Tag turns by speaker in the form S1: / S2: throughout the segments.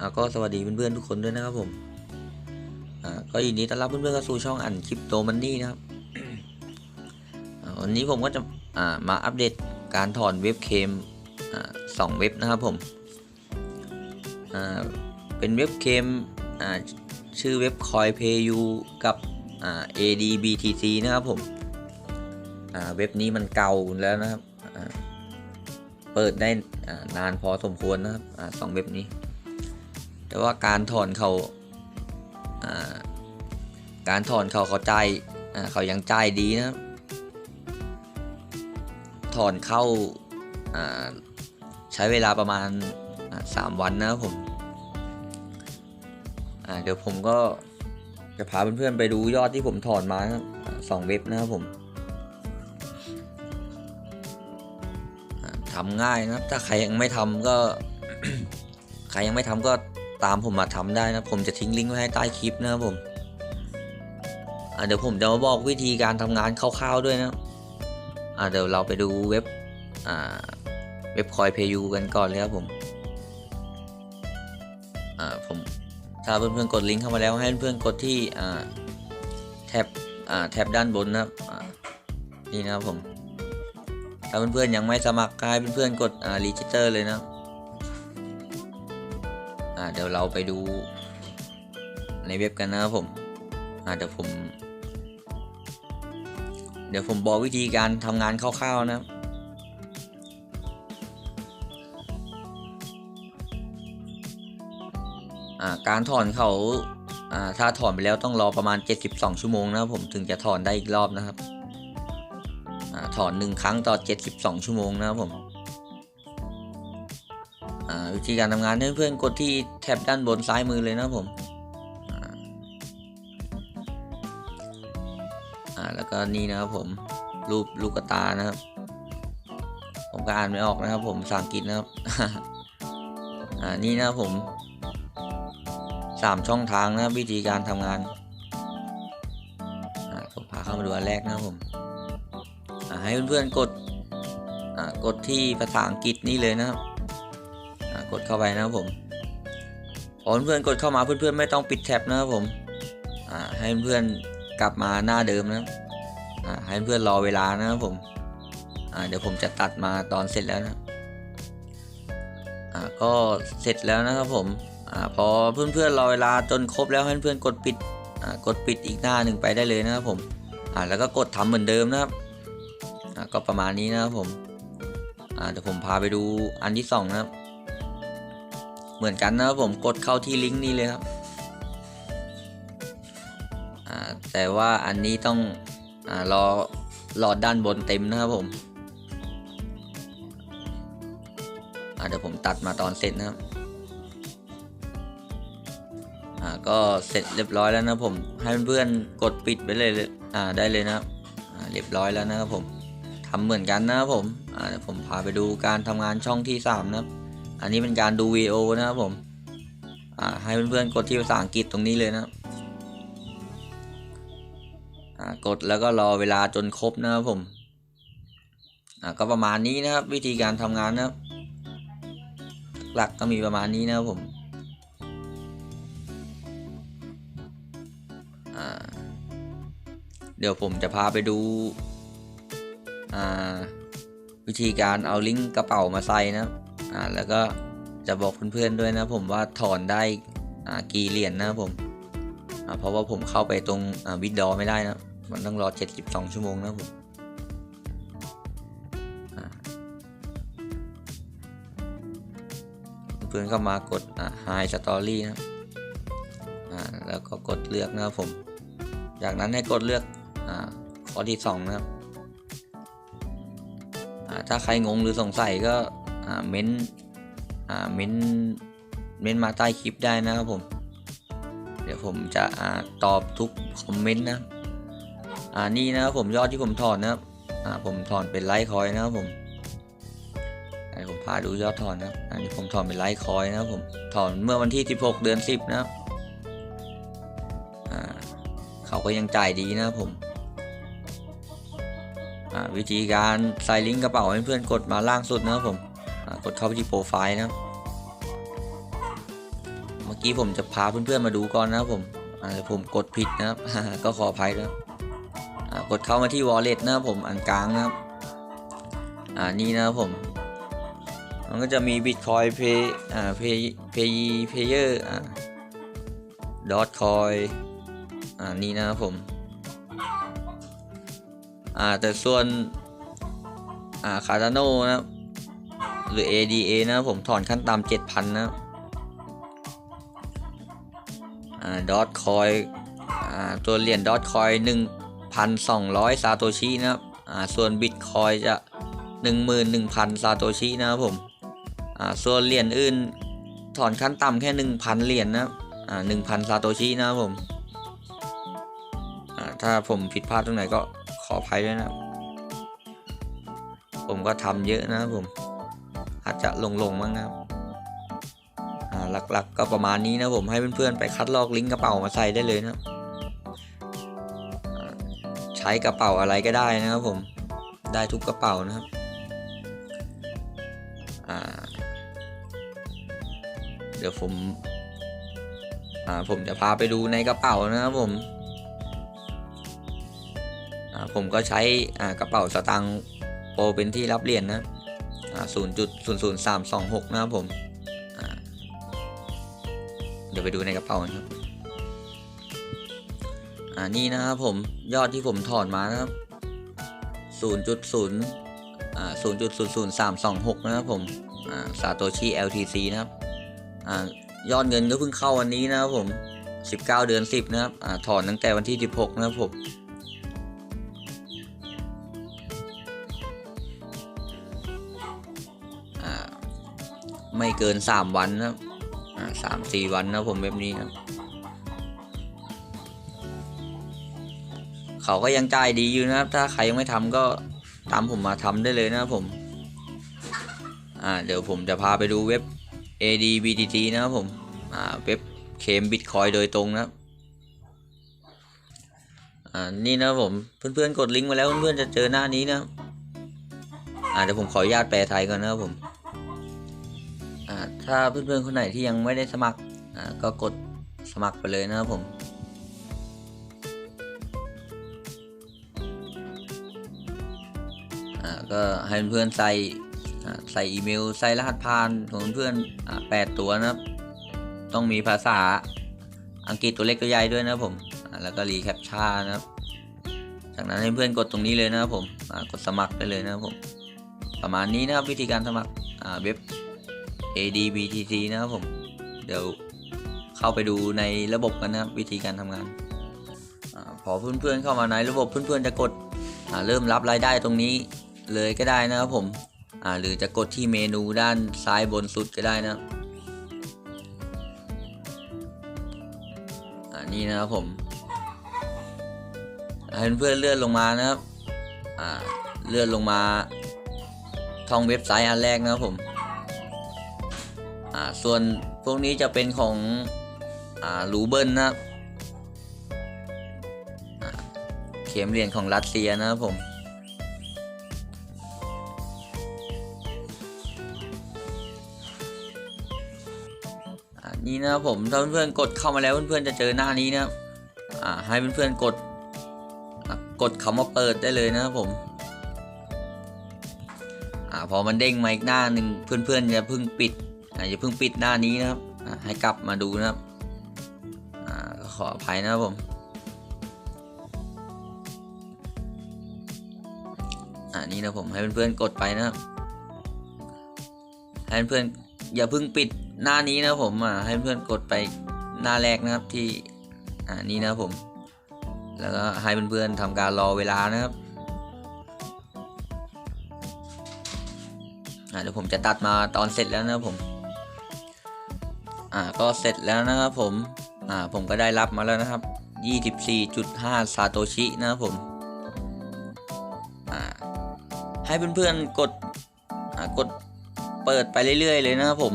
S1: อาก็สวัสดีเพื่อนๆทุกคนด้วยนะครับผมอ่าก็ยินดีต้อนรับเพื่อนๆเข้าสู่ช่องอันคริปโตมันนี่นะครับวันนี้ผมก็จะอ่ามาอัปเดตการถอนเว็บเคมอ่าสองเว็บนะครับผมอ่าเป็นเว็บเคมอ่าชื่อเว็บ CoinPayu กับอ่า ADBTC นะครับผมอ่าเว็บนี้มันเก่าแล้วนะครับเปิดได้นานพอสมควรนะครับสองเว็บนี้ แต่ว่าการถอนเขาการถอนเขาเขาใจเขายังใจดีนะถอนเข้าใช้เวลาประมาณอ่าสามวันนะผมเดี๋ยวผมก็จะพาเพื่อนๆไปดูยอดที่ผมถอนมาครับสองเว็บนะครับผมทำง่ายนะครับ ถ้าใครยังไม่ทำก็ ใครยังไม่ทำก็ ตามผมมาทำได้นะ ผมจะทิ้งลิงก์ไว้ให้ใต้คลิปนะครับผมเดี๋ยวผมจะมาบอกวิธีการทำงานคร่าวๆด้วยนะเดี๋ยวเราไปดูเว็บเว็บคอยเพยูกันก่อนเลยครับผมผมถ้าเพื่อนๆกดลิงก์เข้ามาแล้วให้เพื่อนๆกดที่แท็บแท็บด้านบนนะครับนี่นะครับผมถ้าเพื่อนๆยังไม่สมัครก็ให้เพื่อนๆกดรีจิสเตอร์เลยนะ อ่าเดี๋ยวเราไปดูในเว็บกันนะครับผมอ่าเดี๋ยวผม เดี๋ยวผมบอกวิธีการทำงานคร่าวๆนะครับการถอนเขาถ้าถอนไปแล้วต้องรอประมาณ 72 ชั่วโมงนะครับผมถึงจะถอนได้อีกรอบนะครับอถอนหนึ่งครั้งต่อ 72 ชั่วโมงนะครับผม วิธีการทำงานเพื่อนๆกดที่แท็บด้านบนซ้ายมือเลยนะผมอ่าแล้วก็นี่นะครับผมรูปลูกตานะครับ ผมก็อ่านไม่ออกนะครับ ผมภาษาอังกฤษนะครับอ่านี่นะครับผมสามช่องทางนะวิธีการทำงานผมพาเข้ามาดูอันแรกนะครับผมให้เพื่อนๆกดอ่ากดที่ภาษาอังกฤษนี่เลยนะครับ กดเข้าไปนะครับผมพอเพื่อนกดเข้ามาเพื่อนๆไม่ต้องปิดแท็บนะครับผมให้เพื่อนๆกลับมาหน้าเดิมนะครับให้เพื่อนรอเวลานะครับผมเดี๋ยวผมจะตัดมาตอนเสร็จแล้วนะก็เสร็จแล้วนะครับผมอพอเพื่อนๆรอเวลาจนครบแล้วให้เพื่อนกดปิดกดปิดอีกหน้าหนึ่งไปได้เลยนะครับผมแล้วก็กดทำเหมือนเดิมนะครับก็ประมาณนี้นะครับผมเดี๋ยวผมพาไปดูอันที่สองนะครับ เหมือนกันนะครับผมกดเข้าที่ลิงก์นี้เลยครับอ่าแต่ว่าอันนี้ต้องอ่ารอรอด้านบนเต็มนะครับผมเดี๋ยวผมตัดมาตอนเสร็จนะครับอ่าก็เสร็จเรียบร้อยแล้วนะผมให้เพื่อนกดปิดไปเลยอ่าได้เลยนะครับเรียบร้อยแล้วนะครับผมทำเหมือนกันนะครับผมเดี๋ยวผมพาไปดูการทำงานช่องที่สามนะครับ อันนี้เป็นการดูวีดีโอนะครับผมอ่าให้เพื่อนๆกดที่ภาษาอังกฤษตรงนี้เลยนะครับอ่ากดแล้วก็รอเวลาจนครบนะครับผมอ่าก็ประมาณนี้นะครับ วิธีการทำงานนะครับ หลักก็มีประมาณนี้นะครับผมอ่าเดี๋ยวผมจะพาไปดูอ่าวิธีการเอาลิงก์กระเป๋ามาใส่นะครับ อ่าแล้วก็จะบอกเพื่อนๆด้วยนะผมว่าถอนได้อ่ากี่เหรียญนะผมอ่าเพราะว่าผมเข้าไปตรงอ่าวิดดอไม่ได้นะมันต้องรอ 72 ชั่วโมงนะผมเพื่อนเข้ามากดอ่า High Story นะอ่าแล้วก็กดเลือกนะครับผม จากนั้นให้กดเลือกอ่าข้อที่ 2 นะครับอ่าถ้าใครงงหรือสงสัยก็ เม้นอ่าเม้นเม้นมาใต้คลิปได้นะครับผม เดี๋ยวผมจะอ่าตอบทุกคอมเมนต์นะอ่านี่นะครับผมยอดที่ผมถอนนะครับอ่าผมถอนเป็นไลท์คอยนะครับผมอ่าผมพาดูยอดถอนนะครับอันนี้ผมถอนเป็นไลท์คอยนะครับผมถอนเมื่อวันที่ 16 เดือน 10 นะครับอ่าเขาก็ยังจ่ายดีนะครับผมอ่าวิธีการใส่ลิงก์กระเป๋าให้เพื่อนกดมาล่างสุดนะครับผม กดเข้าไปที่โปรไฟล์นะครับมื่อกี้ผมจะพาเพื่อนๆมาดูก่อนนะครับผมอาแต่ผมกดผิดนะครับ ก็ขออภัยด้วยอ่ากดเข้ามาที่ wallet นะครับผมอันกลางนะครับ อ่านี่นะครับผม มันก็จะมี bitcoin pay อ่า pay pay payer อ่า dot coin อ่านี่นะครับผม อ่าแต่ส่วน อ่าคาร์ดาโนนะครับ หรือ ADA นะผมถอนขั้นต่ำ7,000นะครับอ่าดอทคอยตัวเหรียญดอทคอย1,200ซาโตชินะครับอ่าส่วนบิตคอยจะ11,000ซาโตชินะครับผมอ่าส่วนเหรียญอื่นถอนขั้นต่ำแค่1,000เหรียญนะครับอ่า1,000ซาโตชินะครับผมอ่าถ้าผมผิดพลาดตรงไหนก็ขออภัยด้วยนะ ผมก็ทำเยอะนะครับผม อาจจะลงลงมั้งครับหลักๆก็ประมาณนี้นะผมให้เพื่อนๆไปคัดลอกลิงก์กระเป๋ามาใส่ได้เลยนะใช้กระเป๋าอะไรก็ได้นะครับผมได้ทุกกระเป๋านะครับเดี๋ยวผมผมจะพาไปดูในกระเป๋านะครับผมผมก็ใช้กระเป๋าสตางค์โปเป็นที่รับเหรียญนนะ 0.00326 นะครับผมเดี๋ยวไปดูในกระเป๋าครับอ่านี่นะครับผมยอดที่ผมถอนมานะครับ 0.0 0.00326 นะครับผมอ่าซาโตชิ LTC นะครับอยอดเงินก็เพิ่งเข้าวันนี้นะครับผม 19 เดือน 10 นะครับอถอนตั้งแต่วันที่ 16 นะครับผม เกินสามวันนะครับสามสี่วันนะผมแบบนี้ครับเขาก็ยังจ่ายดีอยู่นะครับ ถ้าใครยังไม่ทำก็ตามผมมาทำได้เลยนะครับผม อ่าเดี๋ยวผมจะพาไปดูเว็บ ADBTT นะครับผม อ่าเว็บเคมบิตคอยโดยตรงนะครับอ่านี่นะผมเพื่อนๆกดลิงก์มาแล้วเพื่อนๆจะเจอหน้านี้นะอ่าเดี๋ยวผมขออนุญาตแปลไทยก่อนนะครับผม ถ้าเพื่อนๆคนไหนที่ยังไม่ได้สมัครก็กดสมัครไปเลยนะครับผมก็ให้เพื่อนใส่ใส่อีเมลใส่รหัสผ่านของเพื่อนอ่าแปดตัวนะครับ ต้องมีภาษาอังกฤษตัวเล็กตัวใหญ่ด้วยนะครับผม แล้วก็รีแคปชั่นนะครับ จากนั้นให้เพื่อนกดตรงนี้เลยนะครับผม กดสมัครได้เลยนะครับผม ประมาณนี้นะครับวิธีการสมัครเว็บ ADBTC นะครับผม เดี๋ยวเข้าไปดูในระบบกันนะครับวิธีการทำงานอพอเพื่อนๆเข้ามาในระบบเพื่อนๆจะกดเริ่มรับรายได้ตรงนี้เลยก็ได้นะครับผมหรือจะกดที่เมนูด้านซ้ายบนสุดก็ได้นะครับอ่านี่นะครับผมให้เพื่อนๆเลื่อนลงมานะครับเลื่อนลงมาท่องเว็บไซต์อันแรกนะครับผม อ่าส่วนพวกนี้จะเป็นของอ่ารูเบิลนะครับเข็มเหรียญของรัสเซียนะครับผมนี่นะครับผมถ้าเพื่อนๆกดเข้ามาแล้วเพื่อนๆจะเจอหน้านี้นะครับให้เพื่อนๆกดกดคำว่าเปิดได้เลยนะครับผมอพอมันเด้งมาอีกหน้าหนึ่งเพื่อนๆอย่าเพิ่งปิด อาอย่าเพิ่งปิดหน้านี้นะครับให้กลับมาดูนะครับอขออภัยนะครับผมอ่านี่นะผมให้เพื่อนๆกดไปนะครับให้เพื่อนๆอย่าเพิ่งปิดหน้านี้นะผมอ่าให้เพื่อนกดไปหน้าแรกนะครับที่อ่านี้นะผม แล้วก็ให้เพื่อนๆทำการรอเวลานะครับอ่าเดี๋ยวผมจะตัดมาตอนเสร็จแล้วนะผม อ่าก็เสร็จแล้วนะครับผมอ่าผมก็ได้รับมาแล้วนะครับ 24.5 ซาโตชินะครับผมอ่าให้เพื่อนๆกดอ่ากดเปิดไปเรื่อยๆเลยนะครับผม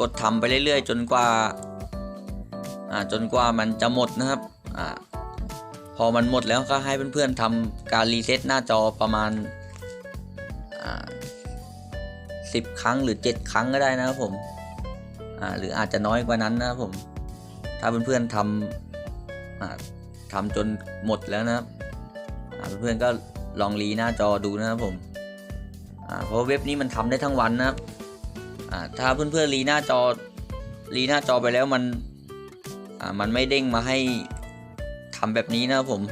S1: กดทำไปเรื่อยๆ จนกว่าอ่าจนกว่ามันจะหมดนะครับอ่าพอมันหมดแล้วก็ให้เพื่อนๆทำการรีเซ็ตหน้าจอประมาณอ่าสิบครั้งหรือเจ็ดครั้งก็ได้นะครับผม หรืออาจจะน้อยกว่านั้นนะครับผม ถ้าเพื่อนๆทำทำจนหมดแล้วนะครับเพื่อนๆก็ลองรีหน้าจอดูนะครับผมเพราะเว็บนี้มันทำได้ทั้งวันนะครับถ้าเพื่อนๆรีหน้าจอรีหน้าจอไปแล้วมันมันไม่เด้งมาให้ทำแบบนี้นะครับผม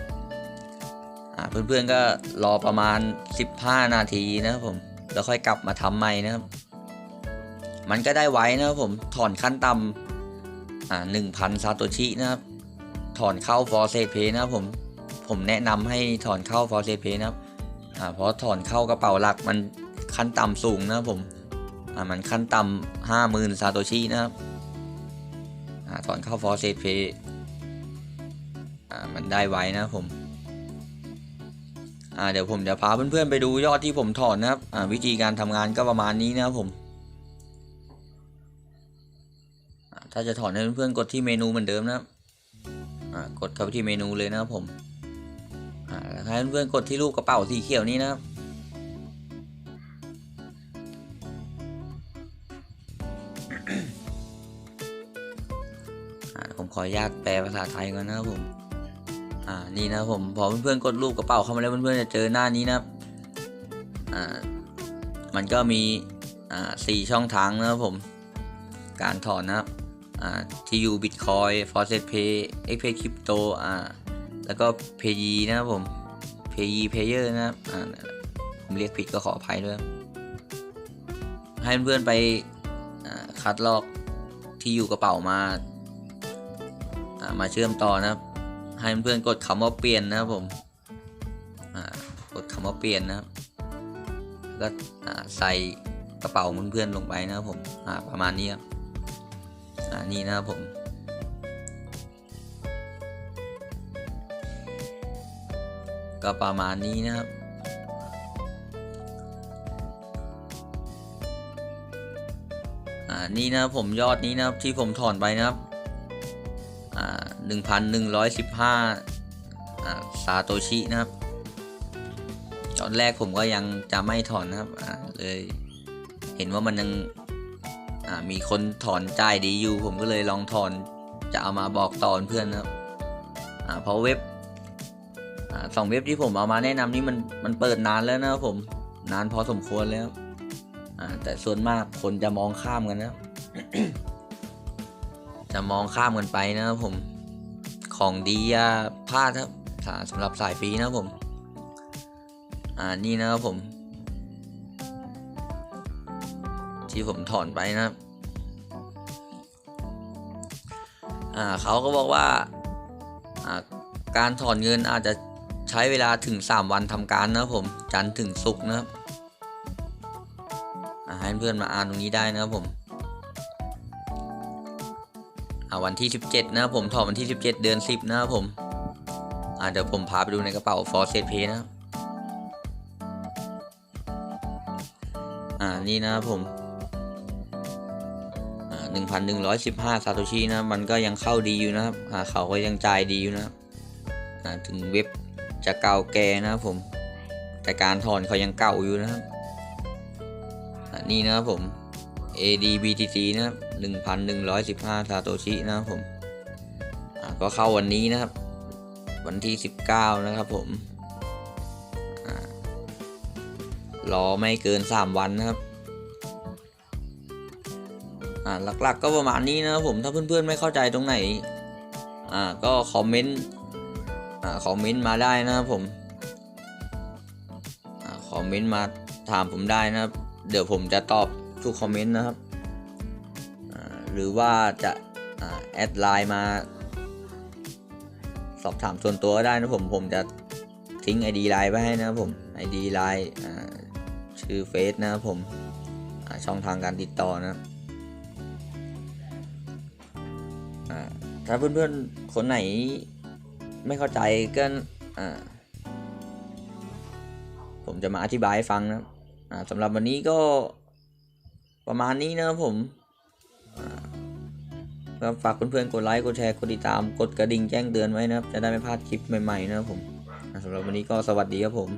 S1: เพื่อนๆก็รอประมาณ 15 นาทีนะครับผม แล้วค่อยกลับมาทำใหม่นะครับ มันก็ได้ไว้นะครับผมถอนขั้นต่ำอ่าหนึ่งพันซาโตชินะครับ ถอนเข้า f o r เซ p a y นะครับผมผมแนะนำให้ถอนเข้า f o r เซ p a y นะครับอ่าเพราะถอนเข้ากระเป๋าหลักมันขั้นต่ำสูงนะครับผมอ่ามันขั้นต่ำห้าหมื่นซาโตชินะครับอ่าถอนเข้า f o r เซ p a y อ่ามันได้ไว้นะครับผมอ่าเดี๋ยวผมจะพาเพื่อนๆไปดูยอดที่ผมถอนนะครับอ่าวิธีการทำงานก็ประมาณนี้นะครับผม ถ้าจะถอนให้เพื่อนๆกดที่เมนูเหมือนเดิมนะครับกดเข้าไปที่เมนูเลยนะครับผมอ่าแล้วให้เพื่อนๆกดที่รูปกระเป๋าสีเขียวนี้นะครับผมขออนุญาตแปลภาษาไทยก่อนนะครับผม อ่า นี่นะผม พอเพื่อนๆกดรูปกระเป๋าเข้ามาแล้วเพื่อนๆจะเจอหน้านี้นะครับอ่า มันก็มี อ่าสี่ช่องทางนะครับผม การถอนนะครับ อ่าที่อยู่บิตคอยฟอร์เซตเพย์เอ็กเพย์คริปโตอ่า แล้วก็เพยีนะครับผมเพยีเพเยอร์นะครับอ่าผมเรียกผิดก็ขออภัยด้วย ให้เพื่อนๆไปคัดลอกที่อยู่กระเป๋ามาามาเชื่อมต่อนะครับ ให้เพื่อนๆกดคำว่าเปลี่ยนนะครับผมกดคำว่าเปลี่ยนนะครับก็อ่าใส่กระเป๋าเพื่อนๆลงไปนะครับผมประมาณนี้ครับ นี่นะครับผมก็ประมาณนี้นะครับ อ่า นี่นะครับผมยอดนี้นะครับที่ผมถอนไปนะครับ อ่าหนึ่งพันหนึ่งร้อยสิบห้าอ่าซาโตชินะครับตอนแรกผมก็ยังจะไม่ถอนนะครับ อ่าเลย เห็นว่ามันยัง มีคนถอนจ่ายดีอยู่ผมก็เลยลองถอนจะเอามาบอกต่อเพื่อนนะครับอ่าเพราะเว็บอ่าสองเว็บที่ผมเอามาแนะนำนี่มันมันเปิดนานแล้วนะครับผมนานพอสมควรแล้วอ่าแต่ส่วนมากคนจะมองข้ามกันนะจะมองข้ามกันไปนะครับผมของดีอย่าพลาดครับสาสำหรับสายฟรีนะครับผม อ่านี่นะครับผม ที่ผมถอนไปนะครับ อ่าเขาก็บอกว่าอ่าการถอนเงินอาจจะใช้เวลาถึง 3 วันทำการนะครับผมจันทร์ถึงศุกร์นะครับให้เพื่อนมาอ่านตรงนี้ได้นะครับผมวันที่ 17 นะครับผมถอนวันที่ 17 เดือน 10 นะครับผมเดี๋ยวผมพาไปดูในกระเป๋า f o r s e Pay นะครับอ่านี่นะครับผม อ่าหนึ่งพันหนึ่งร้อยสิบห้าซาโตชินะ มันก็ยังเข้าดีอยู่นะครับอ่าเขาก็ยังจ่ายดีอยู่นะครับถึงเว็บจะเก่าแก่นะครับผม แต่การถอนเขายังเก่าอยู่นะครับ นี่นะครับผม ADBTC นะครับหนึ่งพันหนึ่งร้อยสิบห้าซาโตชินะครับผมก็เข้าวันนี้นะครับ วันที่สิบเก้านะครับผมรอไม่เกินสามวันนะครับ อ่าหลักๆก็ประมาณนี้นะครับผมถ้าเพื่อนๆไม่เข้าใจตรงไหนอ่าก็คอมเมนต์อ่าคอมเมนต์มาได้นะครับผมอ่าคอมเมนต์มาถามผมได้นะครับ เดี๋ยวผมจะตอบทุกคอมเมนต์นะครับอ่าหรือว่าจะอ่าแอดไลน์มา สอบถามส่วนตัวก็ได้นะผมผมจะทิ้ง ID ไลน์ไว้ให้นะครับผม ID ไลน์อ่าชื่อเฟซนะครับผมช่องทางการติดต่อนะครับ ถ้าเพื่อนๆ คนไหนไม่เข้าใจก็ผมจะมาอธิบายให้ฟังนะสำหรับวันนี้ก็ประมาณนี้นะครับผมก็ฝากเพื่อนๆ กดไลค์ กดแชร์ กดติดตาม กดกระดิ่งแจ้งเตือนไว้นะครับ จะได้ไม่พลาดคลิปใหม่ๆนะครับผมสำหรับวันนี้ก็สวัสดีครับผม